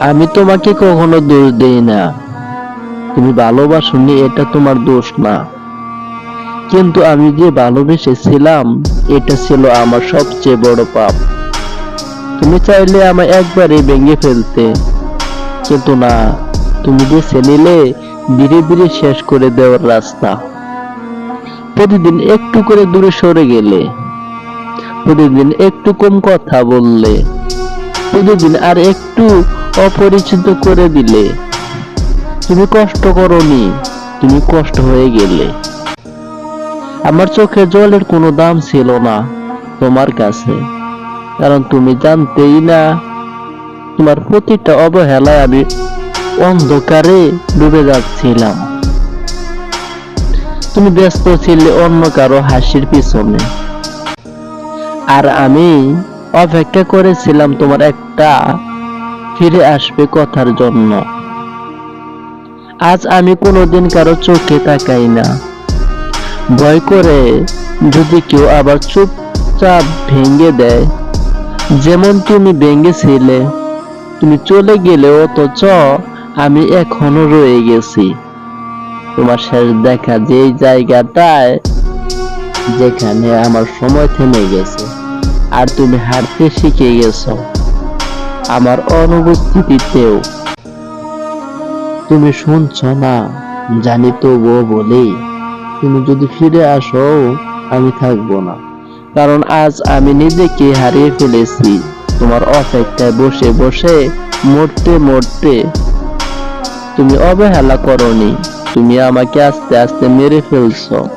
আমি তোমাকে কখনো দোষ দেই না। তুমি ভালোবাসনি, এটা তোমার দোষ না। কিন্তু আমি যে ভালোবেসেছিলাম, এটা ছিল আমার সবচেয়ে বড় পাপ। তুমি চাইলে আমায় একবারে ভেঙে ফেলতে। কিন্তু না, তুমি বেছে নিলে ধীরে ধীরে শেষ করে দেওয়ার রাস্তা। প্রতিদিন একটু করে দূরে সরে গেলে। প্রতিদিন একটু কম কথা বললে। প্রতিদিন আর একটু অপরিচিত করে দিলে। তুমি কষ্ট করনি, তুমি কষ্ট হয়ে গেলে। আমার চোখে জলের কোনো দাম ছিল না তোমার কাছে, কারণ তুমি জানতেই না, তোমার প্রতিটা অবহেলায় আমি অন্ধকারে ডুবে যাচ্ছিলাম। তুমি ব্যস্ত ছিলে অন্য কারও হাসির পিছনে। আর আমি অপেক্ষা করেছিলাম তোমার একটা ফিরে আসবে কথার জন্য। আজ আমি কোনোদিন কারও চোখে তাকাই না। ভয় করে যদি কেউ আবার চুপচাপ ভেঙে দেয়, যেমন তুমি ভেঙেছিলে, তুমি চলে গেলে অথচ আমি এখনও রয়ে গেছি। তোমার শেষ দেখা যেই জায়গাটায়, যেখানে আমার সময় থেমে গেছে, আর তুমি হাঁটতে শিখে গেছো। আমার অনুপস্থিতিতেও। তুমি শুনছো না? জানি তবুও বলি তুমি যদি ফিরে আসো আমি থাকব না। কারণ আজ আমি নিজেকে হারিয়ে ফেলেছি। তোমার অপেক্ষায় বসে বসে মরতে মরতে তুমি অবহেলা করনি। তুমি আমাকে আস্তে আস্তে মেরে ফেলছো।